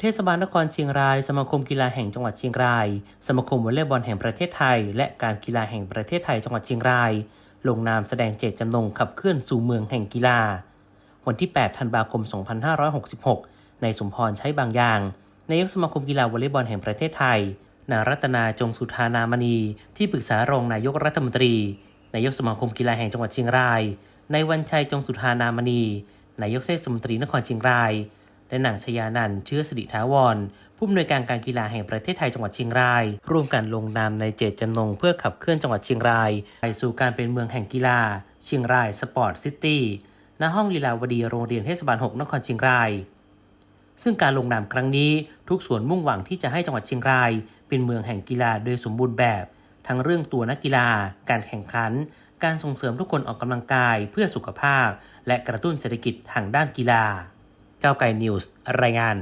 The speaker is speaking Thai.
เทศบาลนครเชียงราย สมาคมกีฬาแห่งจังหวัดเชียงราย สมาคมวอลเลย์บอลแห่งประเทศไทย และการกีฬาแห่งประเทศไทยจังหวัดเชียงราย ลงนามแสดงเจตจำนงขับเคลื่อนสู่เมืองแห่งกีฬา วันที่ 8 ธันวาคม 2566 ในสมพรใช้บางอย่าง นายกสมาคมกีฬาวอลเลย์บอลแห่งประเทศไทย นารัตนาจงสุธานามณี ที่ปรึกษารองนายกรัฐมนตรี นายกสมาคมกีฬาแห่งจังหวัดเชียงราย ในายวันชัยจงสุธานามณี นายกเทศมนตรีนครเชียงราย และนางชยานันเชื้อสิริถาวรผู้อำนวยการการกีฬาแห่งประเทศไทยจังหวัดเชียงราย ร่วมกันลงนามในเจตจำนงเพื่อขับเคลื่อนจังหวัดเชียงราย ไปสู่การเป็นเมืองแห่งกีฬา เชียงรายสปอร์ตซิตี้ณห้องลีลาวดีโรงเรียนเทศบาล 6 นครเชียงราย ซึ่งการลงนามครั้งนี้ทุกส่วนมุ่งหวังที่จะให้จังหวัดเชียงราย เป็นเมืองแห่งกีฬาโดยสมบูรณ์แบบ ทั้งเรื่องตัวนักกีฬา การแข่งขัน การส่งเสริมทุกคนออกกำลังกายเพื่อสุขภาพ และกระตุ้นเศรษฐกิจทางด้านกีฬา ก้าวไกลนิวส์รายงาน